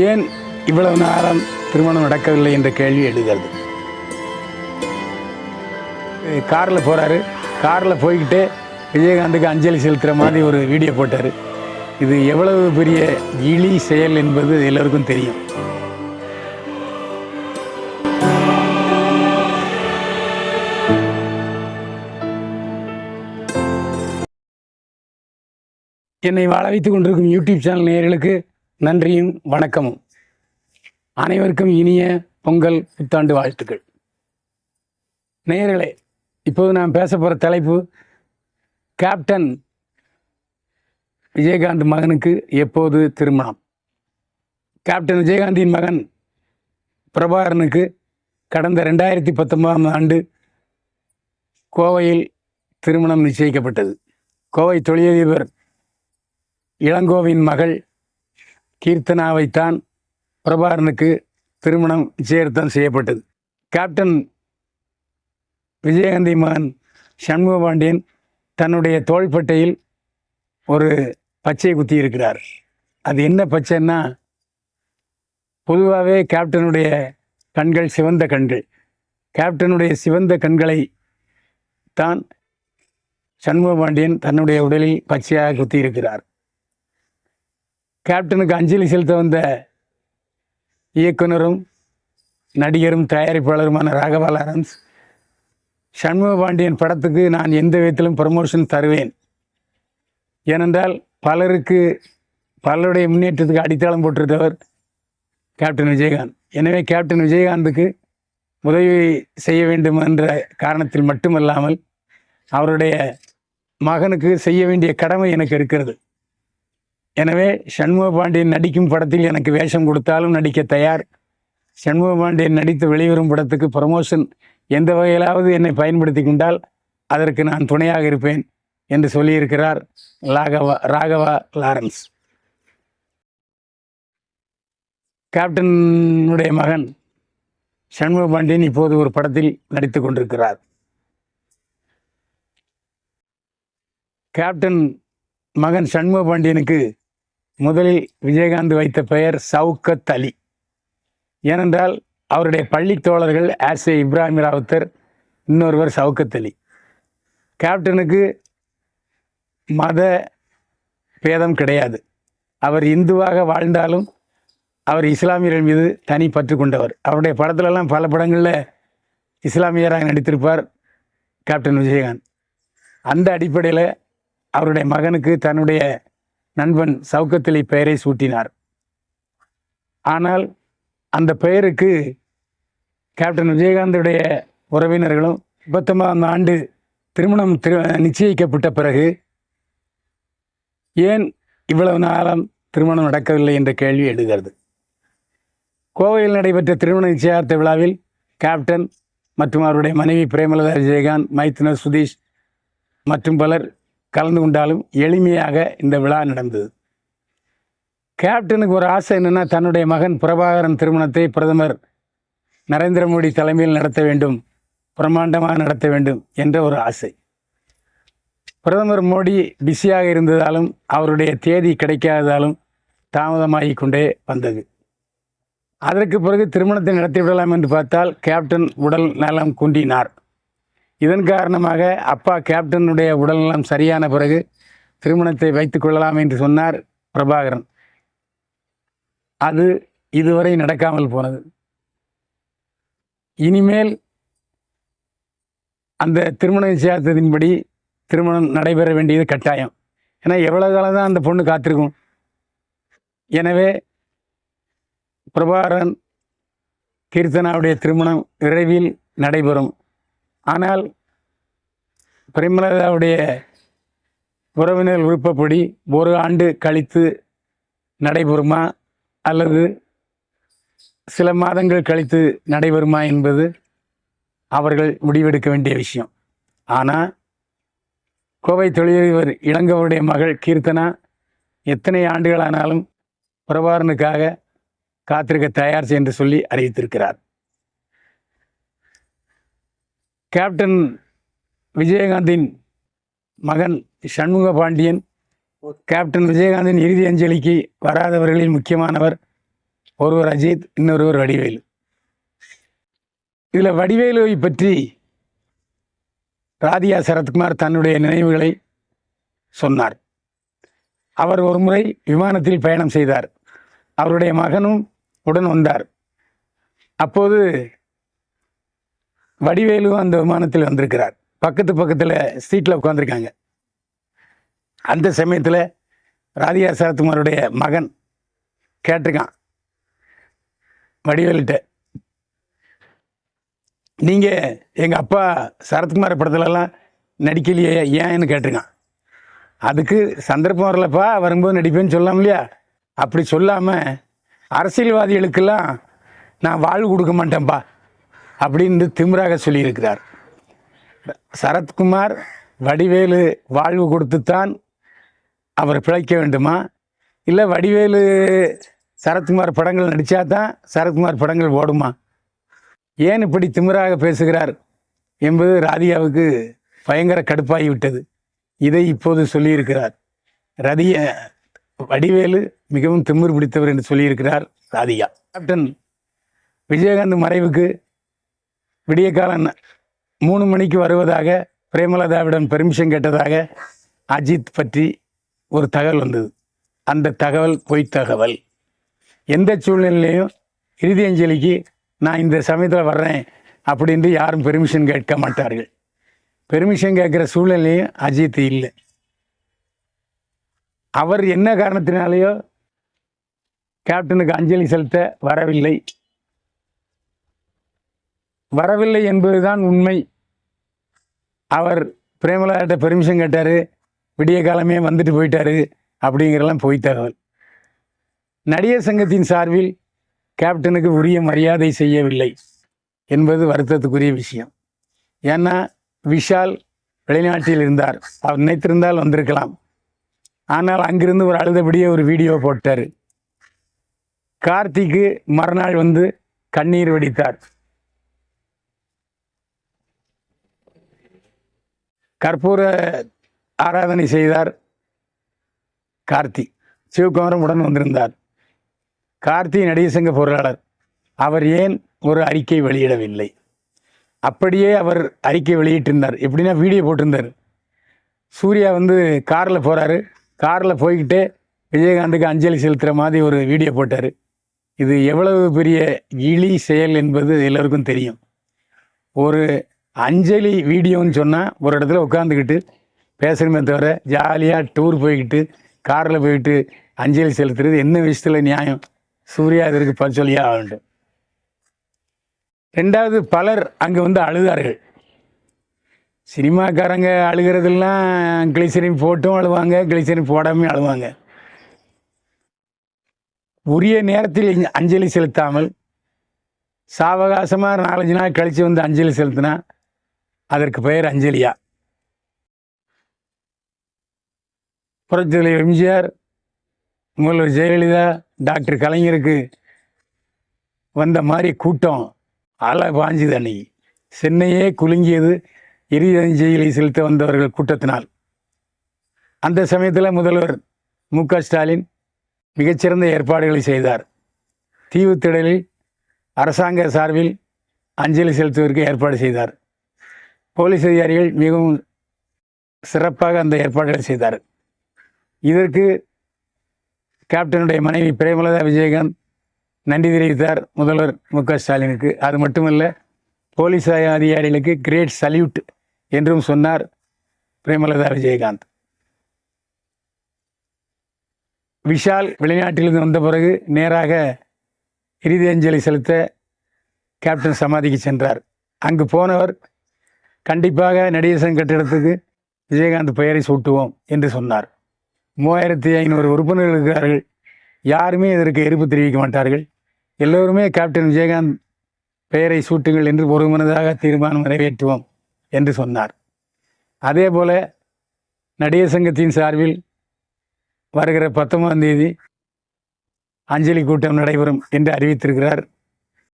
ஏன் இவ்வளவு நேரம் திருமணம் நடக்கவில்லை என்ற கேள்வி எழுகிறது? காரில் போகிறாரு காரில் போய்கிட்டே விஜயகாந்துக்கு அஞ்சலி செலுத்துகிற மாதிரி ஒரு வீடியோ போட்டார். இது எவ்வளவு பெரிய இழி செயல் என்பது எல்லோருக்கும் தெரியும். என்னை வாழ வைத்துக் கொண்டிருக்கும் யூடியூப் சேனல் நேயர்களுக்கு நன்றியும் வணக்கமும். அனைவருக்கும் இனிய பொங்கல் புத்தாண்டு வாழ்த்துக்கள். நேயர்களே இப்போது நான் பேச போகிற தலைப்பு கேப்டன் விஜயகாந்த் மகனுக்கு எப்போது திருமணம்? கேப்டன் விஜயகாந்தின் மகன் பிரபாகரனுக்கு கடந்த ரெண்டாயிரத்தி பத்தொன்பதாம் ஆண்டு கோவையில் திருமணம் நிச்சயிக்கப்பட்டது. கோவை தொழிலதிபர் இளங்கோவின் மகள் கீர்த்தனாவைத்தான் பிரபாகரனுக்கு திருமணம் நிச்சயர்த்தம் செய்யப்பட்டது. கேப்டன் விஜயகாந்தி மகன் சண்முக பாண்டியன் தன்னுடைய தோள்பட்டையில் ஒரு பச்சை குத்தி இருக்கிறார். அது என்ன பச்சைன்னா பொதுவாகவே கேப்டனுடைய கண்கள் சிவந்த கண்கள். கேப்டனுடைய சிவந்த கண்களை தான் சண்முக பாண்டியன் தன்னுடைய உடலில் பச்சையாக குத்தி இருக்கிறார். கேப்டனுக்கு அஞ்சலி செலுத்த வந்த இயக்குனரும் நடிகரும் தயாரிப்பாளருமான ராகவா லாரன்ஸ் சண்முக பாண்டியன் படத்துக்கு நான் எந்த விதத்திலும் ப்ரமோஷன் தருவேன். ஏனென்றால் பலருக்கு பலருடைய முன்னேற்றத்துக்கு அடித்தளம் போட்டிருந்தவர் கேப்டன் விஜயகாந்த். எனவே கேப்டன் விஜயகாந்துக்கு உதவி செய்ய வேண்டும் என்ற காரணத்தில் மட்டுமல்லாமல் அவருடைய மகனுக்கு செய்ய வேண்டிய கடமை எனக்கு இருக்கிறது. எனவே சண்முக பாண்டியன் நடிக்கும் படத்தில் எனக்கு வேஷம் கொடுத்தாலும் நடிக்க தயார். சண்முக பாண்டியன் நடித்து வெளிவரும் படத்துக்கு ப்ரமோஷன் எந்த வகையிலாவது என்னை பயன்படுத்தி கொண்டால் அதற்கு நான் துணையாக இருப்பேன் என்று சொல்லியிருக்கிறார் ராகவா ராகவா லாரன்ஸ். கேப்டனுடைய மகன் சண்முக பாண்டியன் இப்போது ஒரு படத்தில் நடித்து கொண்டிருக்கிறார். கேப்டன் மகன் சண்முக பாண்டியனுக்கு முதலில் விஜயகாந்த் வைத்த பெயர் சவுக்கத் அலி. ஏனென்றால் அவருடைய பள்ளி தோழர்கள் ஆஸ் ஏ இப்ராஹிம் ராவுத்தர் இன்னொருவர் சவுக்கத் அலி. கேப்டனுக்கு மத பேதம் கிடையாது. அவர் இந்துவாக வாழ்ந்தாலும் அவர் இஸ்லாமியர்கள் மீது தனி பற்று கொண்டவர். அவருடைய படத்துலலாம் பல படங்களில் இஸ்லாமியராக நடித்திருப்பார் கேப்டன் விஜயகாந்த். அந்த அடிப்படையில் அவருடைய மகனுக்கு தன்னுடைய நண்பன் சவுக்கத்திலே பெயரை சூட்டினார். ஆனால் அந்த பெயருக்கு கேப்டன் விஜயகாந்துடைய உறவினர்களும் முப்பத்தொன்பதாம் ஆண்டு திருமணம் திரு நிச்சயிக்கப்பட்ட பிறகு ஏன் இவ்வளவு நாளம் திருமணம் நடக்கவில்லை என்ற கேள்வி எழுகிறது. கோவையில் நடைபெற்ற திருமண நிச்சயார்த்த விழாவில் கேப்டன் மற்றும் அவருடைய மனைவி பிரேமலதா விஜயகாந்த் மைத்துனர் சுதீஷ் மற்றும் பலர் கலந்து கொண்டாலும் எளிமையாக இந்த விழா நடந்தது. கேப்டனுக்கு ஒரு ஆசை என்னென்னா தன்னுடைய மகன் பிரபாகரன் திருமணத்தை பிரதமர் நரேந்திர மோடி தலைமையில் நடத்த வேண்டும் பிரம்மாண்டமாக நடத்த வேண்டும் என்ற ஒரு ஆசை. பிரதமர் மோடி பிஸியாக இருந்ததாலும் அவருடைய தேதி கிடைக்காததாலும் தாமதமாகி கொண்டே வந்தது. அதற்கு பிறகு திருமணத்தை நடத்திவிடலாம் என்று பார்த்தால் கேப்டன் உடல் நலம் குன்றினார். இதன் காரணமாக அப்பா கேப்டனுடைய உடல்நலம் சரியான பிறகு திருமணத்தை வைத்துக் கொள்ளலாம் என்று சொன்னார் பிரபாகரன். அது இதுவரை நடக்காமல் போனது. இனிமேல் அந்த திருமண நிச்சயத்தின்படி திருமணம் நடைபெற வேண்டியது கட்டாயம். ஏன்னா எவ்வளவு காலம் தான் அந்த பொண்ணு காத்திருக்கும்? எனவே பிரபாகரன் கீர்த்தனாவுடைய திருமணம் விரைவில் நடைபெறும். ஆனால் பிரேமலதாவுடைய உறவினர் விருப்பப்படி ஒரு ஆண்டு கழித்து நடைபெறுமா? அல்லது சில மாதங்கள் கழித்து நடைபெறுமா என்பது அவர்கள் முடிவெடுக்க வேண்டிய விஷயம். ஆனால் கோவை தொழிலதிபர் இளங்கவருடைய மகள் கீர்த்தனா எத்தனை ஆண்டுகளானாலும் பிரபாரனுக்காக காத்திருக்க தயார் என்று சொல்லி அறிவித்திருக்கிறார். கேப்டன் விஜயகாந்தின் மகன் சண்முக பாண்டியன் கேப்டன் விஜயகாந்தின் இறுதி அஞ்சலிக்கு வராதவர்களில் முக்கியமானவர் ஒருவர் அஜித் இன்னொருவர் வடிவேலு. இதில் வடிவேலுவை பற்றி ராதியா சரத்குமார் தன்னுடைய நினைவுகளை சொன்னார். அவர் ஒரு முறை விமானத்தில் பயணம் செய்தார். அவருடைய மகனும் உடன் வந்தார். அப்போது வடிவேலு அந்த விமானத்தில் வந்திருக்கிறார். பக்கத்து பக்கத்தில் சீட்டில் உட்காந்துருக்காங்க அந்த சமயத்தில் ராதிகா சரத்குமாருடைய மகன் கேட்டிருக்கான். வடிவேலுட்ட நீங்கள் எங்கள் அப்பா சரத்குமார் படத்துலலாம் நடிக்கலையே ஏன்னு கேட்டிருக்கான். அதுக்கு சந்தர்ப்பம் வரலப்பா வரும்போது நடிப்பேன்னு சொல்லலாம் இல்லையா? அப்படி சொல்லாமல் அரசியல்வாதிகளுக்கெல்லாம் நான் வாழ்வு கொடுக்க மாட்டேன்ப்பா. அப்படின்னு திமிராக சொல்லியிருக்கிறார். சரத்குமார் வடிவேலு வாழ்வு கொடுத்துத்தான் அவர் பிழைக்க வேண்டுமா? இல்லை வடிவேலு சரத்குமார் படங்கள் நடித்தா தான் சரத்குமார் படங்கள் ஓடுமா? ஏன் இப்படி திமிராக பேசுகிறார் என்பது ராதிகாவுக்கு பயங்கர கடுப்பாகி விட்டது. இதை இப்போது சொல்லியிருக்கிறார். ரதிய வடிவேலு மிகவும் திமிர் பிடித்தவர் என்று சொல்லியிருக்கிறார் ராதிகா. கேப்டன் விஜயகாந்த் மறைவுக்கு விடிய காலம் மூணு மணிக்கு வருவதாக பிரேமலதாவிடம் பெர்மிஷன் கேட்டதாக அஜித் பற்றி ஒரு தகவல் வந்தது. அந்த தகவல் பொய் தகவல். எந்த சூழ்நிலையிலையும் இறுதி அஞ்சலிக்கு நான் இந்த சமயத்தில் வர்றேன் அப்படின்ட்டு யாரும் பெர்மிஷன் கேட்க மாட்டார்கள். பெர்மிஷன் கேட்குற சூழ்நிலையும் அஜித் இல்லை. அவர் என்ன காரணத்தினாலேயோ கேப்டனுக்கு அஞ்சலி செலுத்த வரவில்லை. வரவில்லை என்பதுதான் உண்மை. அவர் பிரேமலாட்ட பெர்மிஷன் கேட்டார். விடிய காலமே வந்துட்டு போயிட்டார் அப்படிங்கிறலாம் பொய் தகவல். நடிகர் சங்கத்தின் சார்பில் கேப்டனுக்கு உரிய மரியாதை செய்யவில்லை என்பது வருத்தத்துக்குரிய விஷயம். ஏன்னா விஷால் வெளிநாட்டில் இருந்தார். அவர் நினைத்திருந்தால் வந்திருக்கலாம். ஆனால் அங்கிருந்து ஒரு அழுதபடியே ஒரு வீடியோ போட்டார். கார்த்திக்கு மறுநாள் வந்து கண்ணீர் வெடித்தார். கற்பூர ஆராதனை செய்தார் கார்த்தி. சிவகுமாரம் உடன் வந்திருந்தார். கார்த்தி நடிகர் சங்க பொருளாளர். அவர் ஏன் ஒரு அறிக்கை வெளியிடவில்லை? அப்படியே அவர் அறிக்கை வெளியிட்டிருந்தார். எப்படின்னா வீடியோ போட்டிருந்தார். சூர்யா வந்து காரில் போகிறாரு காரில் போய்கிட்டே விஜயகாந்துக்கு அஞ்சலி செலுத்துகிற மாதிரி ஒரு வீடியோ போட்டார். இது எவ்வளவு பெரிய இழி செயல் என்பது எல்லோருக்கும் தெரியும். ஒரு அஞ்சலி வீடியோன்னு சொன்னால் ஒரு இடத்துல உட்காந்துக்கிட்டு பேசணுமே தவிர ஜாலியாக டூர் போய்கிட்டு காரில் போயிட்டு அஞ்சலி செலுத்துறது என்ன விஷயத்தில் நியாயம்? சூர்யா இதற்கு பச்சொலியாக சொல்லியே? ரெண்டாவது பலர் அங்கே வந்து அழுதார்கள். சினிமாக்காரங்க அழுகிறதெல்லாம் கிளிசரின் போட்டும் அழுவாங்க கிளிசரின் போடாமையும் அழுவாங்க. உரிய நேரத்தில் அஞ்சலி செலுத்தாமல் சாவகாசமாக நாலஞ்சு நாள் கழித்து வந்து அஞ்சலி செலுத்தினா அதற்கு பெயர் அஞ்சலியா. புரட்சித்தலைவர் எம்ஜிஆர் முதல்வர் ஜெயலலிதா டாக்டர் கலைஞருக்கு வந்த மாதிரி கூட்டம் அலை பாஞ்சுது அன்னைக்கு. சென்னையே குலுங்கியது இறுதி செலுத்த வந்தவர்கள் கூட்டத்தினால். அந்த சமயத்தில் முதல்வர் மு க ஸ்டாலின் மிகச்சிறந்த ஏற்பாடுகளை செய்தார். தீவுத்திடலில் அரசாங்க சார்பில் அஞ்சலி செலுத்துவதற்கு ஏற்பாடு செய்தார். போலீஸ் அதிகாரிகள் மிகவும் சிறப்பாக அந்த ஏற்பாடுகளை செய்தார் இதற்கு கேப்டனுடைய மனைவி பிரேமலதா விஜயகாந்த் நன்றி தெரிவித்தார். முதல்வர் மு க ஸ்டாலினுக்கு. அது மட்டுமல்ல போலீஸ் அதிகாரிகளுக்கு கிரேட் சல்யூட் என்றும் சொன்னார் பிரேமலதா விஜயகாந்த். விஷால் வெளிநாட்டிலிருந்து வந்த பிறகு நேராக இறுதி அஞ்சலி செலுத்த கேப்டன் சமாதிக்கு சென்றார். அங்கு போனவர் கண்டிப்பாக நடிகர் கட்டிடத்துக்கு விஜயகாந்த் பெயரை சூட்டுவோம் என்று சொன்னார். மூவாயிரத்தி ஐநூறு உறுப்பினர்கள் இருக்கிறார்கள். யாருமே இதற்கு எதிர்ப்பு தெரிவிக்க மாட்டார்கள். எல்லோருமே கேப்டன் விஜயகாந்த் பெயரை சூட்டுங்கள் என்று ஒருமனதாக தீர்மானம் நிறைவேற்றுவோம் என்று சொன்னார். அதே போல் நடிகர் சங்கத்தின் சார்பில் வருகிற பத்தொன்பதாம் தேதி அஞ்சலி கூட்டம் நடைபெறும் என்று அறிவித்திருக்கிறார்